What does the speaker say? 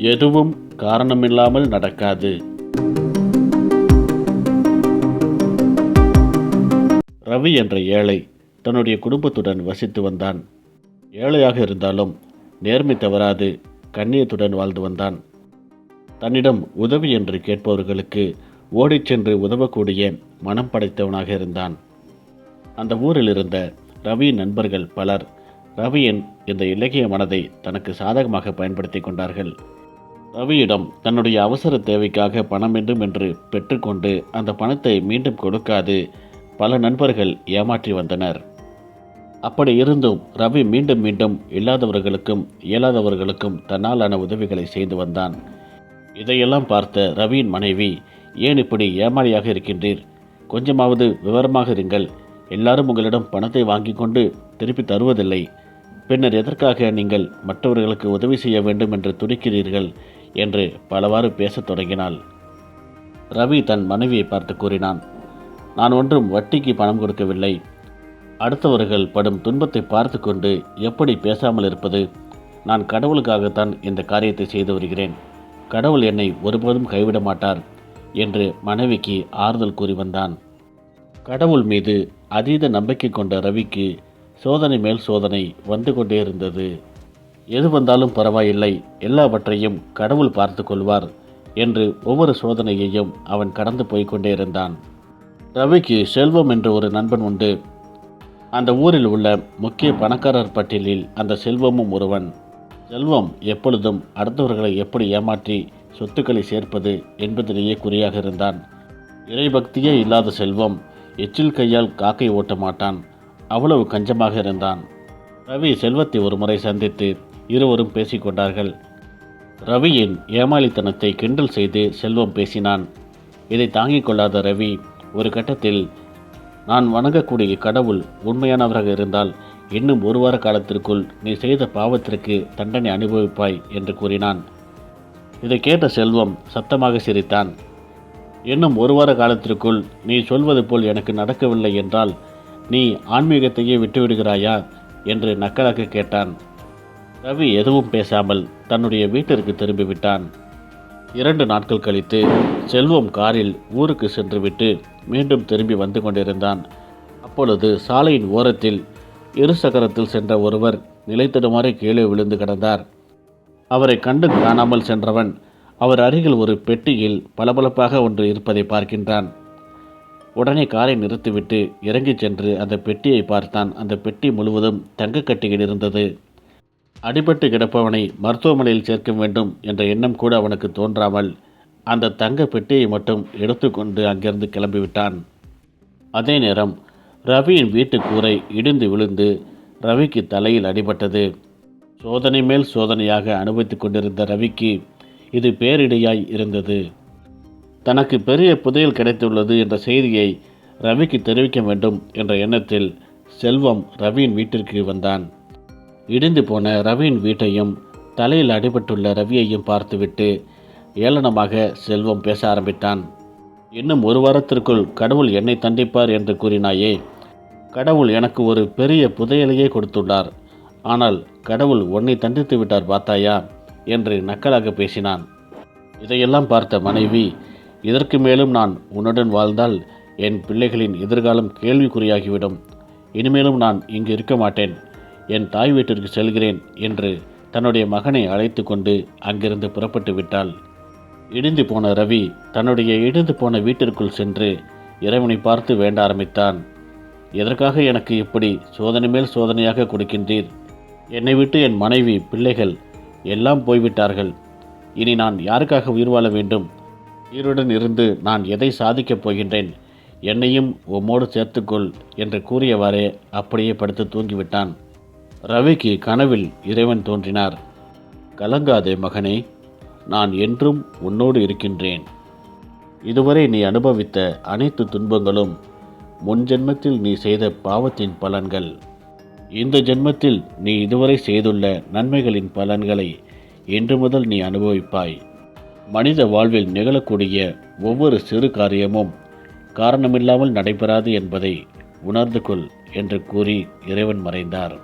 எதுவும் காரணமில்லாமல் நடக்காது. ரவி என்ற ஏழை தன்னுடைய குடும்பத்துடன் வசித்து வந்தான். ஏழையாக இருந்தாலும் நேர்மை தவறாது கண்ணியத்துடன் வாழ்ந்து வந்தான். தன்னிடம் உதவி என்று கேட்பவர்களுக்கு ஓடிச் சென்று உதவக்கூடிய மனம் படைத்தவனாக இருந்தான். அந்த ஊரில் இருந்த ரவியின் நண்பர்கள் பலர் ரவியின் இந்த இலக்கிய மனதை தனக்கு சாதகமாக பயன்படுத்தி கொண்டார்கள். ரவியிடம் தன்னுடைய அவசர தேவைக்காக பணம் வேண்டும் என்று பெற்றுக்கொண்டு அந்த பணத்தை மீண்டும் கொடுக்காது பல நண்பர்கள் ஏமாற்றி வந்தனர். அப்படி இருந்தும் ரவி மீண்டும் மீண்டும் இல்லாதவர்களுக்கும் இயலாதவர்களுக்கும் தன்னாலான உதவிகளை செய்து வந்தான். இதையெல்லாம் பார்த்த ரவியின் மனைவி ஏன் இப்படி ஏமாளியாக இருக்கின்றீர்? கொஞ்சமாவது விவரமாக இருங்கள். எல்லாரும் உங்களிடம் பணத்தை வாங்கி கொண்டு திருப்பி தருவதில்லை. பின்னர் எதற்காக நீங்கள் மற்றவர்களுக்கு உதவி செய்ய வேண்டும் என்று துடிக்கிறீர்கள்? என்று பலவாறு பேசத் தொடங்கினாள். ரவி தன் மனைவியை பார்த்து கூறினான் நான் ஒன்றும் வட்டிக்கு பணம் கொடுக்கவில்லை. அடுத்தவர்கள் படும் துன்பத்தை பார்த்து கொண்டு எப்படி பேசாமல் இருப்பது? நான் கடவுளுக்காகத்தான் இந்த காரியத்தை செய்து வருகிறேன். கடவுள் என்னை ஒருபோதும் கைவிட மாட்டார் என்று மனைவிக்கு ஆறுதல் கூறி வந்தான். கடவுள் மீது அதீத நம்பிக்கை கொண்ட ரவிக்கு சோதனை மேல் சோதனை வந்து கொண்டே இருந்தது. எது வந்தாலும் பரவாயில்லை எல்லாவற்றையும் கடவுள் பார்த்து கொள்வார் என்று ஒவ்வொரு சோதனையையும் அவன் கடந்து போய்கொண்டே இருந்தான் ரவிக்கு செல்வம் என்ற ஒரு நண்பன் உண்டு. அந்த ஊரில் உள்ள முக்கிய பணக்காரர் பட்டியலில் அந்த செல்வமும் ஒருவன். செல்வம் எப்பொழுதும் அடுத்தவர்களை எப்படி ஏமாற்றி சொத்துக்களை சேர்ப்பது என்பதிலேயே குறியாக இருந்தான். இறைபக்தியே இல்லாத செல்வம் எச்சில் கையால் காக்கை ஓட்ட மாட்டான். அவ்வளவு கஞ்சமாக இருந்தான். ரவி செல்வத்தை ஒரு முறை சந்தித்து இருவரும் பேசிக்கொண்டார்கள். ரவியின் ஏமாளித்தனத்தை கிண்டல் செய்து செல்வம் பேசினான். இதை தாங்கிக் கொள்ளாத ரவி ஒரு கட்டத்தில் நான் வணங்கக்கூடிய கடவுள் உண்மையானவராக இருந்தால் இன்னும் ஒரு வார காலத்திற்குள் நீ செய்த பாவத்திற்கு தண்டனை அனுபவிப்பாய் என்று கூறினான். இதை கேட்ட செல்வம் சத்தமாக சிரித்தான். இன்னும் ஒரு வார காலத்திற்குள் நீ சொல்வது போல் எனக்கு நடக்கவில்லை என்றால் நீ ஆன்மீகத்தையே விட்டுவிடுகிறாயா? என்று நக்கலாக கேட்டான். ரவி எதுவும் பேசாமல் தன்னுடைய வீட்டிற்கு திரும்பிவிட்டான். இரண்டு நாட்கள் கழித்து செல்வம் காரில் ஊருக்கு சென்றுவிட்டு மீண்டும் திரும்பி வந்து கொண்டிருந்தான். அப்பொழுது சாலையின் ஓரத்தில் இருசக்கரத்தில் சென்ற ஒருவர் நிலைத்திடுமாறு கீழே விழுந்து கிடந்தார். அவரை கண்டு காணாமல் சென்றவன் அவர் அருகில் ஒரு பெட்டியில் பளபளப்பாக ஒன்று இருப்பதை பார்க்கின்றான். உடனே காரை நிறுத்திவிட்டு இறங்கிச் சென்று அந்த பெட்டியை பார்த்தான். அந்த பெட்டி முழுவதும் தங்கக்கட்டியில் இருந்தது. அடிபட்டு கிடப்பவனை மருத்துவமனையில் சேர்க்க வேண்டும் என்ற எண்ணம் கூட அவனுக்கு தோன்றாமல் அந்த தங்க பெட்டியை மட்டும் எடுத்துக்கொண்டு அங்கிருந்து கிளம்பிவிட்டான். அதே நேரம் ரவியின் வீட்டு கூரை இடிந்து விழுந்து ரவிக்கு தலையில் அடிபட்டது. சோதனை மேல் சோதனையாக அனுபவித்துக் கொண்டிருந்த ரவிக்கு இது பேரிடையாய் இருந்தது. தனக்கு பெரிய புதையல் கிடைத்துள்ளது என்ற செய்தியை ரவிக்கு தெரிவிக்க வேண்டும் என்ற எண்ணத்தில் செல்வம் ரவியின் வீட்டிற்கு வந்தான். இடிந்து போன ரவியின் வீட்டையும் தலையில் அடிபட்டுள்ள ரவியையும் பார்த்துவிட்டு ஏளனமாக செல்வம் பேச ஆரம்பித்தான். இன்னும் ஒரு வாரத்திற்குள் கடவுள் என்னை தண்டிப்பார் என்று கூறினாயே. கடவுள் எனக்கு ஒரு பெரிய புதையலையே கொடுத்துள்ளார். ஆனால் கடவுள் உன்னை தண்டித்து விட்டார் பார்த்தாயா? என்று நக்கலாக பேசினான். இதையெல்லாம் பார்த்த மனைவி இதற்கு மேலும் நான் உன்னுடன் வாழ்ந்தால் என் பிள்ளைகளின் எதிர்காலம் கேள்விக்குறியாகிவிடும். இனிமேலும் நான் இங்கு இருக்க மாட்டேன். என் தாய் வீட்டிற்கு செல்கிறேன் என்று தன்னுடைய மகனை அழைத்து கொண்டு அங்கிருந்து புறப்பட்டு விட்டாள். இடிந்து போன ரவி தன்னுடைய இடிந்து போன வீட்டிற்குள் சென்று இறைவனை பார்த்து வேண்ட ஆரம்பித்தான். எதற்காக எனக்கு இப்படி சோதனை மேல் சோதனையாக கொடுக்கின்றீர்? என்னை விட்டு என் மனைவி பிள்ளைகள் எல்லாம் போய்விட்டார்கள். இனி நான் யாருக்காக உயிர் வாழ வேண்டும்? உயிருடன் இருந்து நான் எதை சாதிக்கப் போகின்றேன்? என்னையும் உம்மோடு சேர்த்துக்கொள் என்று கூறியவாறே அப்படியே படுத்து தூங்கிவிட்டான். ரவிக்கு கனவில் இறைவன் தோன்றினார். கலங்காதே மகனே நான் என்றும் உன்னோடு இருக்கின்றேன். இதுவரை நீ அனுபவித்த அனைத்து துன்பங்களும் முன் ஜென்மத்தில் நீ செய்த பாவத்தின் பலன்கள். இந்த ஜென்மத்தில் நீ இதுவரை செய்துள்ள நன்மைகளின் பலன்களை இன்று முதல் நீ அனுபவிப்பாய். மனித வாழ்வில் நிகழக்கூடிய ஒவ்வொரு சிறு காரியமும் காரணமில்லாமல் நடைபெறாது என்பதை உணர்ந்து கொள் என்று கூறி இறைவன் மறைந்தார்.